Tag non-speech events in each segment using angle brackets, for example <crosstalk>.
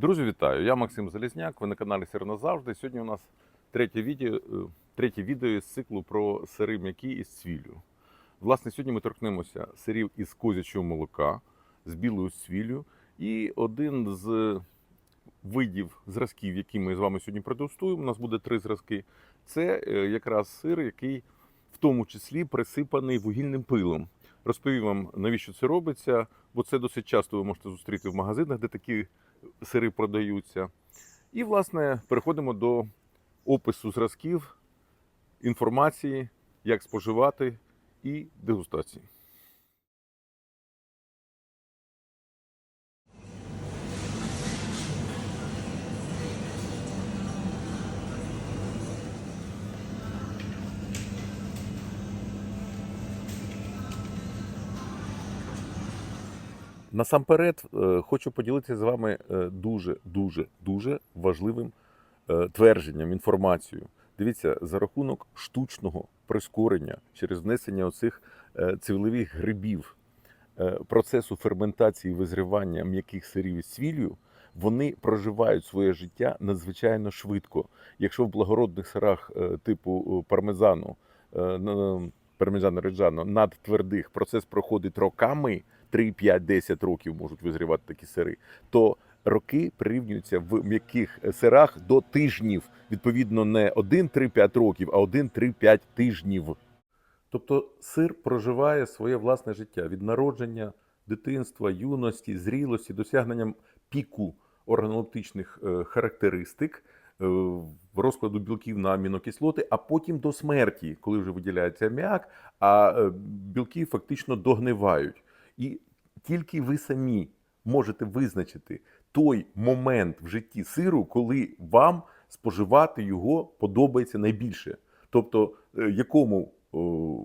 Друзі, вітаю! Я Максим Залізняк. Ви на каналі Сир назавжди. Сьогодні у нас третє відео, е, третє відео із циклу про сири м'які із цвіллю. Власне, сьогодні ми торкнемося сирів із козячого молока, з білою цвіллю. І один з видів зразків, які ми з вами сьогодні продегустуємо, у нас буде три зразки. Це е, якраз сир, який в тому числі присипаний вугільним пилом. Розповім вам, навіщо це робиться, бо це досить часто ви можете зустріти в магазинах, де такі сири продаються. І, власне, переходимо до опису зразків, інформації, як споживати і дегустації. Насамперед, е, хочу поділитися з вами е, дуже, дуже, дуже важливим е, твердженням, інформацією. Дивіться, за рахунок штучного прискорення через внесення оцих цвілевих грибів процесу ферментації і визрівання м'яких сирів із цвіллю, вони проживають своє життя надзвичайно швидко. Якщо в благородних сирах типу пармезану, пармезану реджано, надтвердих процес проходить роками, 3, 5, 10 років можуть визрівати такі сири, то роки прирівнюються в м'яких сирах до тижнів. Відповідно, не 1-3-5 років, а 1-3-5 тижнів. Тобто сир проживає своє власне життя від народження, дитинства, юності, зрілості, досягненням піку органолептичних е, характеристик, е, розкладу білків на амінокислоти, а потім до смерті, коли вже виділяється аміак, а е, білки фактично догнивають. І тільки ви самі можете визначити той момент в житті сиру, коли вам споживати його подобається найбільше. Тобто, е, якому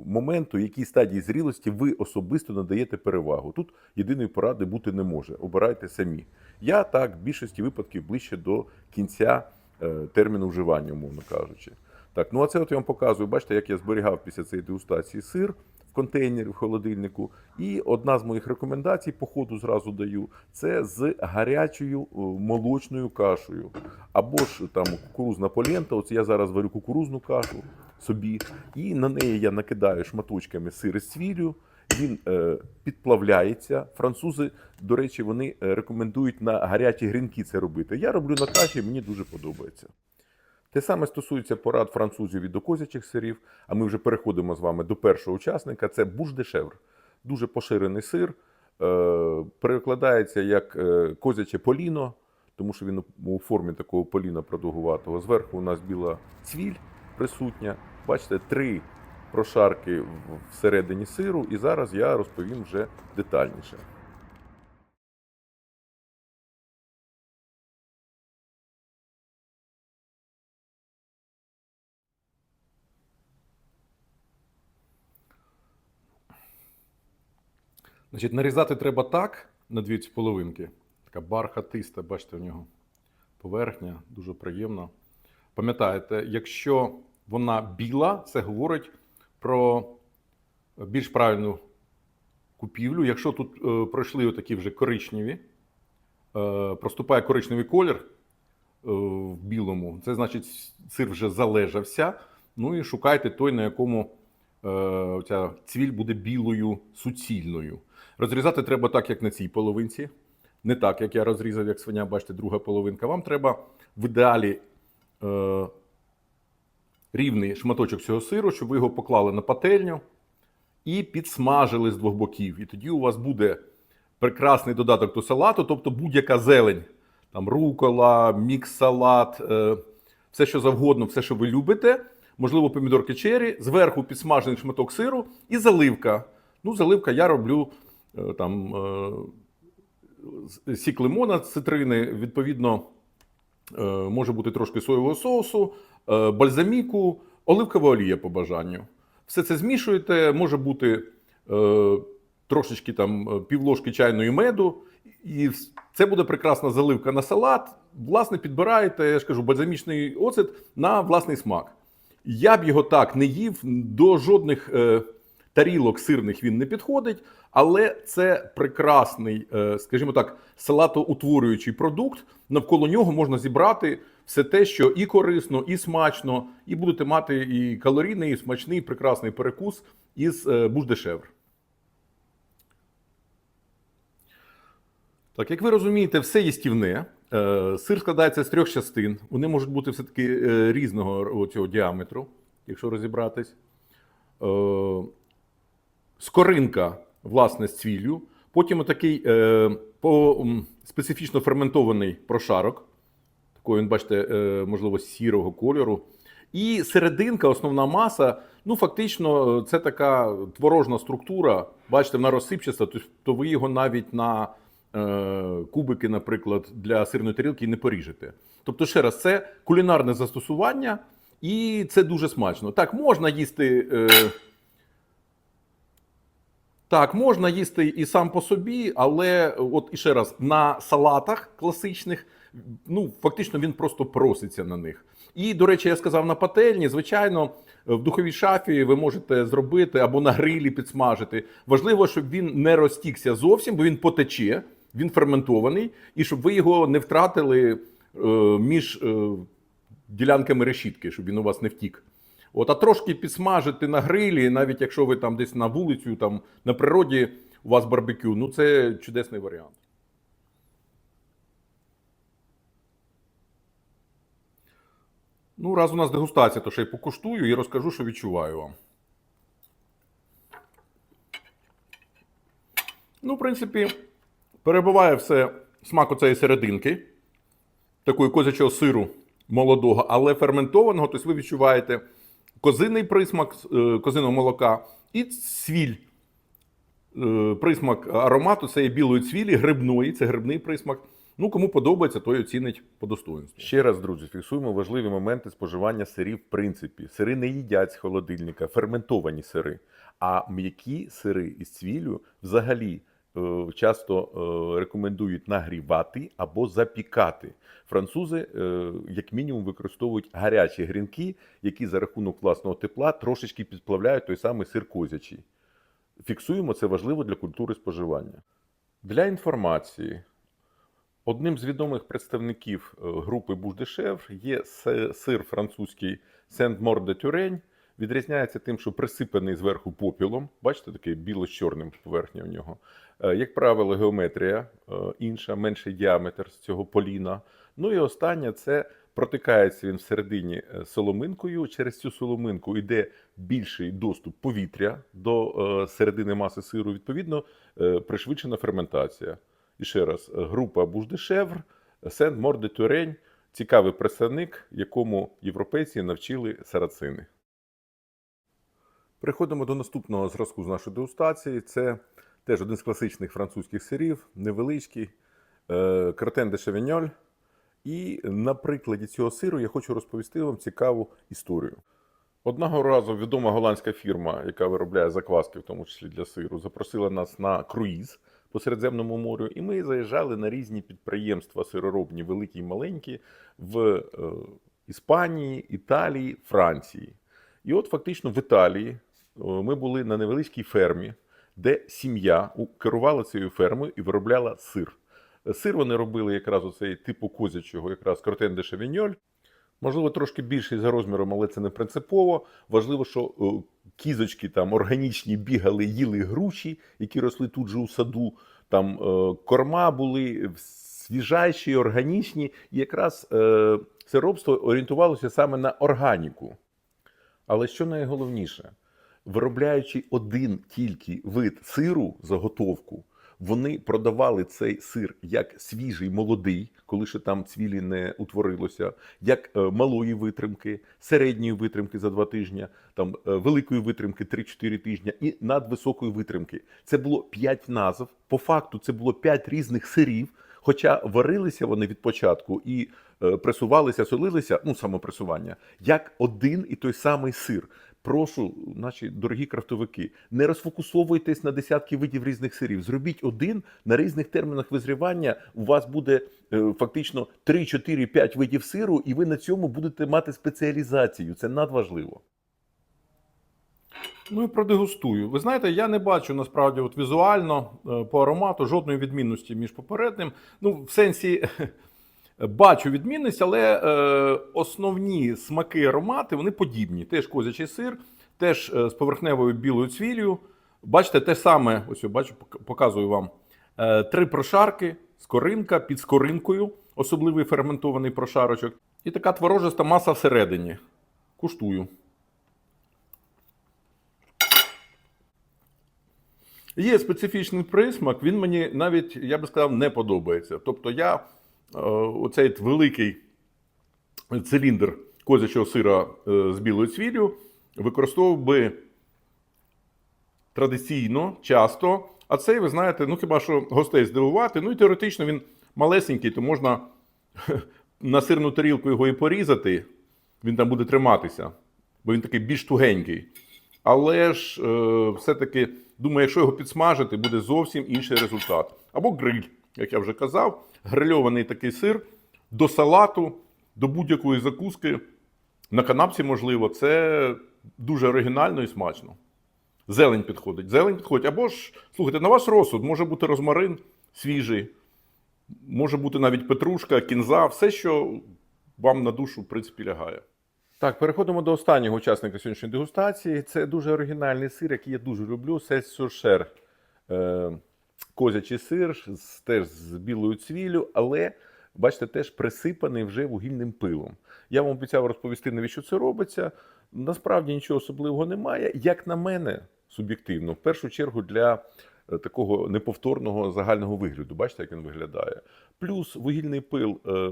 моменту, якій стадії зрілості ви особисто надаєте перевагу. Тут єдиної поради бути не може. Обирайте самі. Я так в більшості випадків ближче до кінця е, терміну вживання, умовно кажучи. Так, ну а це от я вам показую. Бачите, як я зберігав після цієї дегустації сир в в холодильнику. І одна з моїх рекомендацій, по ходу зразу даю, це з гарячою е, молочною кашею. Або ж там кукурузна полента. Оце я зараз варю кукурузну кашу собі, і на неї я накидаю шматочками сир з. Він е, підплавляється. Французи, до речі, вони е, рекомендують на гарячі грінки це робити. Я роблю на каші, мені дуже подобається. Те саме стосується порад французів і до козячих сирів. А ми вже переходимо з вами до першого учасника. Це буш-дешевр. Дуже поширений сир. Е, перекладається як е, козяче поліно, тому що він у формі такого поліна продовгуватого. Зверху у нас біла цвіль присутня. Бачите, три прошарки всередині сиру, і зараз я розповім вже детальніше. Значить, нарізати треба так на дві ці половинки. Така бархатиста, бачите, в нього поверхня, дуже приємна. Пам'ятаєте, якщо вона біла, це говорить про більш правильну купівлю. Якщо тут е, пройшли отакі вже коричневі, е, проступає коричневий колір е, в білому, це значить сир вже залежався. Ну і шукайте той, на якому е, ця цвіль буде білою суцільною. Розрізати треба так, як на цій половинці. Не так, як я розрізав, як свиня, бачите, друга половинка. Вам треба в ідеалі е, рівний шматочок цього сиру, щоб ви його поклали на пательню і підсмажили з двох боків. І тоді у вас буде прекрасний додаток до салату, тобто будь-яка зелень, там рукола, мікс-салат, е, все що завгодно, все, що ви любите. Можливо, помідорки чері, зверху підсмажений шматок сиру і заливка. Ну, заливка я роблю там е, сік лимона, цитрини, відповідно, е, може бути трошки соєвого соусу, е, бальзаміку, оливкова олія по бажанню. Все це змішуєте, може бути е, трошечки там е, півложки чайної меду, і це буде прекрасна заливка на салат. Власне, підбираєте, я ж кажу, бальзамічний оцет на власний смак. Я б його так не їв до жодних е, тарілок сирних він не підходить, але це прекрасний, е, скажімо так, салатоутворюючий продукт. Навколо нього можна зібрати все те, що і корисно, і смачно, і будете мати і калорійний, і смачний, прекрасний перекус із е, буш-дешевр. Так, як ви розумієте, все їстівне. Е, Сир складається з трьох частин. Вони можуть бути все-таки різного цього діаметру, якщо розібратись. Скоринка, власне, з цвіллю. Потім такий е, по, специфічно ферментований прошарок. Такий, він, бачите, е, можливо, сірого кольору. І серединка, основна маса, ну фактично, е, це така творожна структура. Бачите, вона розсипчаста, то ви його навіть на е, кубики, наприклад, для сирної тарілки не поріжете. Тобто, ще раз, це кулінарне застосування, і це дуже смачно. Так, можна їсти. Е, так, можна їсти і сам по собі, але от і ще раз на салатах класичних, ну фактично він просто проситься на них. І, до речі, я сказав на пательні. Звичайно, в духовій шафі ви можете зробити або на грилі підсмажити. Важливо, щоб він не розтікся зовсім, бо він потече, він ферментований, і щоб ви його не втратили е, між е, ділянками решітки, щоб він у вас не втік. От, а трошки підсмажити на грилі, навіть якщо ви там десь на вулицю, там на природі у вас барбекю, ну це чудесний варіант. Ну, раз у нас дегустація, то ще й покуштую і розкажу, що відчуваю вам. Ну, в принципі, перебуває все смак оцеї серединки, такої козячого сиру молодого, але ферментованого, тобто ви відчуваєте козиний присмак е, козиного молока і цвіль. Е, Присмак аромату це є білої цвілі, грибної, це грибний присмак. Ну, кому подобається, той оцінить по достоинству. Ще раз, друзі, фіксуємо важливі моменти споживання сирів. В принципі, сири не їдять з холодильника, ферментовані сири. А м'які сири із цвіллю взагалі часто е, рекомендують нагрівати або запікати. Французи, е, як мінімум, використовують гарячі грінки, які за рахунок власного тепла трошечки підплавляють той самий сир козячий. Фіксуємо це важливо для культури споживання. Для інформації, одним з відомих представників е, групи Буш-Дешевр є сир французький Сент-Мор де Тюрень. Відрізняється тим, що присипаний зверху попілом. Бачите, такий біло-чорним поверхня в нього. Е, Як правило, геометрія е, інша, менший діаметр з цього поліна. Ну і останнє це протикається він всередині е, соломинкою. Через цю соломинку йде більший доступ повітря до середини маси сиру. Відповідно, пришвидшена ферментація. І ще раз, група Буш-Дешевр, Сент-Мор де Тюрень, цікавий представник, якому європейці навчили сарацини. Переходимо до наступного зразку з нашої дегустації. Це теж один з класичних французьких сирів, невеличкий, е, кратен де шевіньоль. І на прикладі цього сиру я хочу розповісти вам цікаву історію. Одного разу відома голландська фірма, яка виробляє закваски, в тому числі для сиру, запросила нас на круїз по Середземному морю, і ми заїжджали на різні підприємства сироробні, великі і маленькі, в е, Іспанії, Італії, Франції. І от фактично в Італії е, ми були на невеличкій фермі, де сім'я керувала цією фермою і виробляла сир. Сир вони робили якраз оцей типу козячого, якраз кротен де шевіньоль. Можливо, трошки більший за розміром, але це не принципово. Важливо, що е, кізочки там органічні бігали, їли груші, які росли тут же у саду. Там е, корма були свіжайші, органічні. І якраз е, сиробство орієнтувалося саме на органіку. Але що найголовніше, виробляючи один тільки вид сиру заготовку, вони продавали цей сир як свіжий, молодий, коли ще там цвілі не утворилося, як е, малої витримки, середньої витримки за два тижні, там е, великої витримки 3-4 тижні і надвисокої витримки. Це було 5 назв. По факту це було 5 різних сирів. Хоча варилися вони від початку і е, пресувалися, солилися, ну самопресування, як один і той самий сир. Прошу, наші дорогі крафтовики, не розфокусовуйтесь на десятки видів різних сирів. Зробіть один на різних термінах визрівання. У вас буде е, фактично 3, 4, 5 видів сиру, і ви на цьому будете мати спеціалізацію. Це надважливо. Ну і продегустую. Ви знаєте, я не бачу насправді от візуально е, по аромату жодної відмінності між попереднім. Ну, в сенсі бачу відмінність, але е, основні смаки аромати вони подібні. Теж козячий сир, теж е, з поверхневою білою цвіллю. Бачите, те саме, ось я бачу, показую вам. Е, три прошарки, скоринка під скоринкою, особливий ферментований прошарочок. І така творожиста маса всередині. Куштую. Є специфічний присмак, він мені навіть, я би сказав, не подобається. Тобто я оцей великий циліндр козячого сира е, з білою цвіллю використовував би традиційно, часто. А цей, ви знаєте, ну хіба що гостей здивувати. Ну і теоретично він малесенький, то можна <laughs> на сирну тарілку його і порізати, він там буде триматися, бо він такий більш тугенький. Але ж е, все-таки, думаю, якщо його підсмажити, буде зовсім інший результат. Або гриль, як я вже казав, грильований такий сир до салату, до будь-якої закуски. На канапці, можливо, це дуже оригінально і смачно. Зелень підходить. Зелень підходить. Або ж, слухайте, на ваш розсуд може бути розмарин свіжий, може бути навіть петрушка, кінза, все, що вам на душу, в принципі, лягає. Так, переходимо до останнього учасника сьогоднішньої дегустації. Це дуже оригінальний сир, який я дуже люблю. Сель сушер. Е, козячий сир, теж з білою цвіллю, але бачите, теж присипаний вже вугільним пилом. Я вам обіцяв розповісти, навіщо це робиться. Насправді нічого особливого немає. Як на мене, суб'єктивно, в першу чергу для е, такого неповторного загального вигляду. Бачите, як він виглядає. Плюс вугільний пил. е,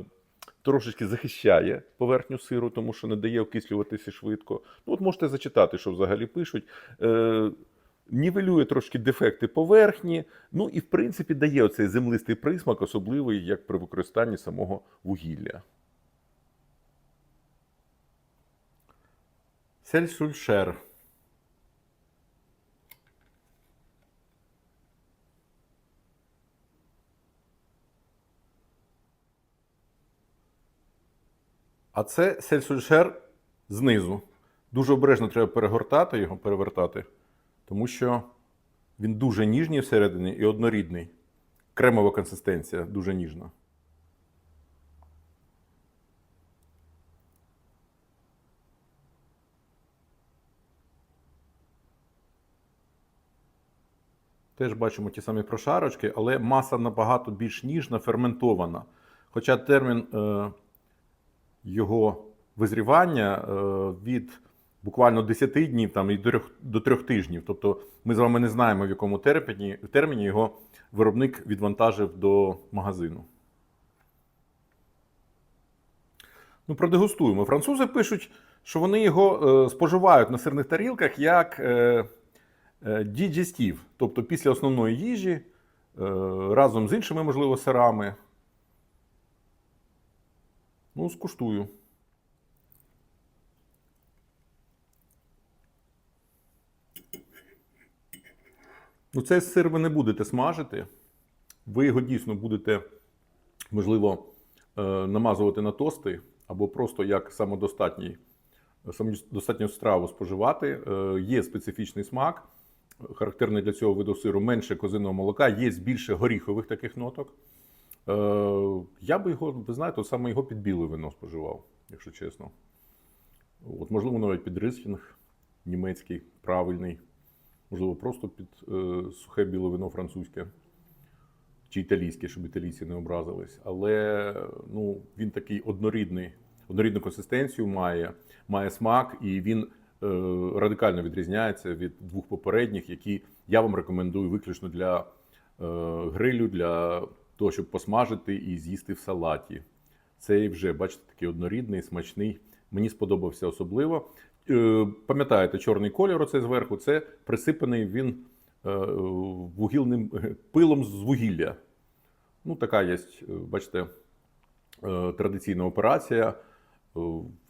трошечки захищає поверхню сиру, тому що не дає окислюватися швидко. Ну, от можете зачитати, що взагалі пишуть. Нівелює трошки дефекти поверхні, ну і в принципі дає оцей землистий присмак, особливий як при використанні самого вугілля. Сельсульшер. А це сельсульшер знизу. Дуже обережно треба перегортати його, перевертати, тому що він дуже ніжній всередині і однорідний. Кремова консистенція дуже ніжна. Теж бачимо ті самі прошарочки, але маса набагато більш ніжна, ферментована. Хоча термін е, його визрівання е, від буквально 10 днів там, і до 3, до 3 тижнів. Тобто ми з вами не знаємо, в якому терміні, терміні його виробник відвантажив до магазину. Ну, продегустуємо. Французи пишуть, що вони його е, споживають на сирних тарілках як е, е, діджестів, тобто після основної їжі, е, разом з іншими, можливо, сирами. Ну, скуштую. Ну, цей сир ви не будете смажити. Ви його дійсно будете, можливо, е, намазувати на тости або просто як самодостатній, самодостатню страву споживати. Е, Є специфічний смак, характерний для цього виду сиру, менше козиного молока, є більше горіхових таких ноток. Е, Я би його, ви знаєте, саме його під біле вино споживав, якщо чесно. От, можливо, навіть під рислінг німецький, правильний, можливо, просто під е, сухе біле вино французьке чи італійське, щоб італійці не образились. Але ну, він такий однорідний, однорідну консистенцію має, має смак, і він е, радикально відрізняється від двох попередніх, які я вам рекомендую виключно для е, грилю, для того, щоб посмажити і з'їсти в салаті. Цей вже, бачите, такий однорідний, смачний. Мені сподобався особливо. Е, Пам'ятаєте, чорний кольор оце зверху, це присипаний він е, вугільним е, пилом з вугілля. Ну, така є, бачите, традиційна операція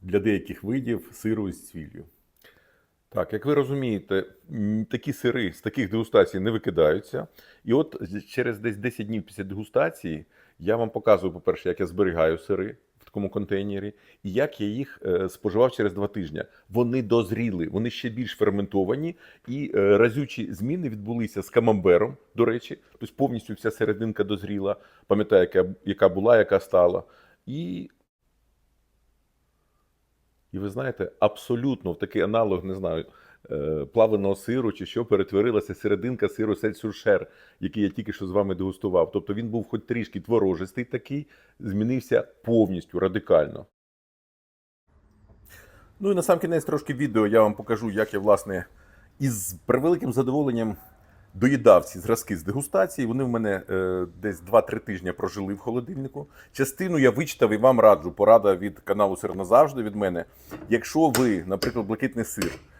для деяких видів сиру із цвіллю. Так, як ви розумієте, такі сири з таких дегустацій не викидаються. І от через десь 10 днів після дегустації я вам показую, по-перше, як я зберігаю сири такому контейнері, і як я їх е, споживав через два тижні. Вони дозріли, вони ще більш ферментовані, і е, разючі зміни відбулися з камамбером, до речі, тобто повністю вся серединка дозріла, пам'ятаю, яка, яка була, яка стала. І і ви знаєте, абсолютно в такий аналог, не знаю, плавленого сиру чи що перетворилася серединка сиру сельсюршер, який я тільки що з вами дегустував. Тобто він був хоч трішки творожистий такий, змінився повністю радикально. Ну і на сам кінець трошки відео я вам покажу, як я, власне, із превеликим задоволенням доїдав ці зразки з дегустації. Вони в мене е, десь 2-3 тижні прожили в холодильнику. Частину я вичитав і вам раджу. Порада від каналу Сир назавжди від мене. Якщо ви, наприклад, блакитний сир е,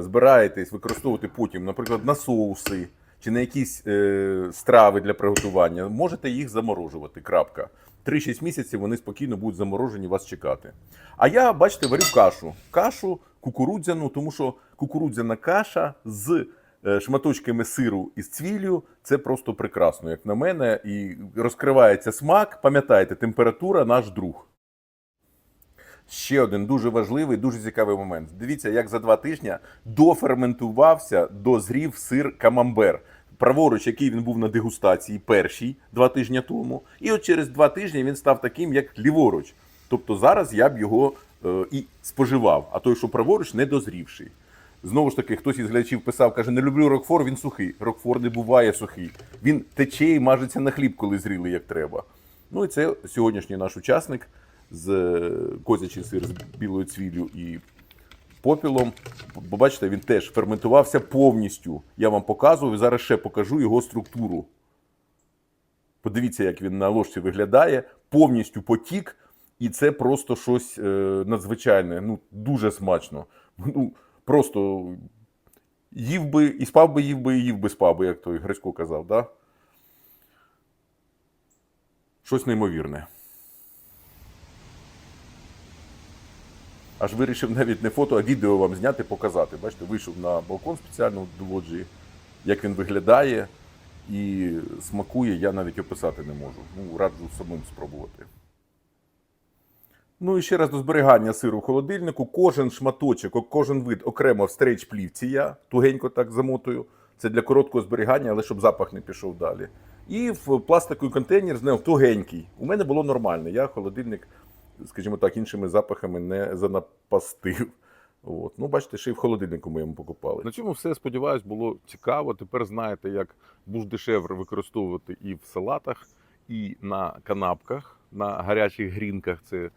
збираєтесь використовувати потім, наприклад, на соуси чи на якісь е, страви для приготування, можете їх заморожувати. Крапка. 3-6 місяців вони спокійно будуть заморожені вас чекати. А я, бачите, варю кашу. Кашу кукурудзяну, тому що кукурудзяна каша з е, шматочками сиру із цвіллю це просто прекрасно, як на мене. І розкривається смак. Пам'ятайте, температура наш друг. Ще один дуже важливий, дуже цікавий момент. Дивіться, як за два тижні доферментувався, дозрів сир камамбер. Праворуч, який він був на дегустації перший два тижні тому, і от через два тижні він став таким, як ліворуч. Тобто зараз я б його е, і споживав, а той, що праворуч, не дозрівший. Знову ж таки, хтось із глядачів писав, каже, не люблю Рокфор, він сухий. Рокфор не буває сухий. Він тече і мажеться на хліб, коли зрілий, як треба. Ну і це сьогоднішній наш учасник з е, козячий сир з білою цвіллю і попілом. Бачите, він теж ферментувався повністю. Я вам показував і зараз ще покажу його структуру. Подивіться, як він на ложці виглядає, повністю потік, і це просто щось е, надзвичайне. Ну, дуже смачно. Ну, просто їв би і спав би, їв би, і їв би спав би, як той Грицько казав, да? Щось неймовірне. Аж вирішив навіть не фото, а відео вам зняти, показати. Бачите, вийшов на балкон спеціально до лоджії, як він виглядає і смакує, я навіть описати не можу. Ну, раджу самим спробувати. Ну і ще раз до зберігання сиру в холодильнику. Кожен шматочок, кожен вид окремо в стрейч плівці я тугенько так замотую. Це для короткого зберігання, але щоб запах не пішов далі. І в пластиковий контейнер з тугенький. У мене було нормально. Я холодильник, скажімо так, іншими запахами не занапастив. От. Ну, бачите, ще й в холодильнику ми йому покупали. На цьому все, сподіваюсь, було цікаво. Тепер знаєте, як буш-дешевр використовувати і в салатах, і на канапках, на гарячих грінках. Це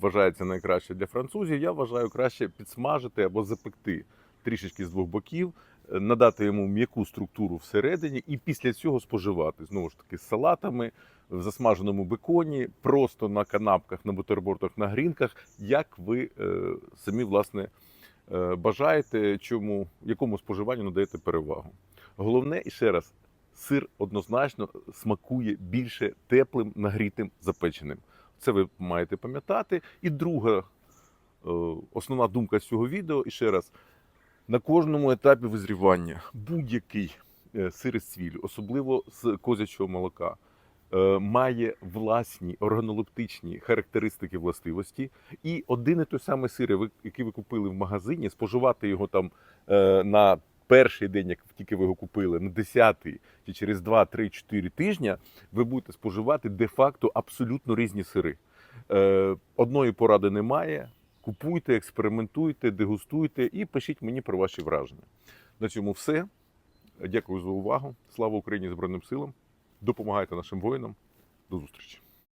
вважається найкраще для французів. Я вважаю краще підсмажити або запекти трішечки з двох боків, надати йому м'яку структуру всередині, і після цього споживати знову ж таки з салатами. В засмаженому беконі, просто на канапках, на бутербродах, на грінках, як ви е, самі власне е, бажаєте, чому якому споживанню надаєте перевагу. Головне і ще раз, сир однозначно смакує більше теплим, нагрітим, запеченим. Це ви маєте пам'ятати. І друга е, основна думка з цього відео, і ще раз, на кожному етапі визрівання будь-який е, сир із цвілю, особливо з козячого молока, е, має власні органолептичні характеристики властивості. І один і той самий сир, який ви купили в магазині, споживати його там е, на перший день, як тільки ви його купили, на 10-й чи через 2, 3, 4 тижня, ви будете споживати де-факто абсолютно різні сири. Одної поради немає. Купуйте, експериментуйте, дегустуйте і пишіть мені про ваші враження. На цьому все. Дякую за увагу. Слава Україні Збройним силам. Допомагайте нашим воїнам. До зустрічі.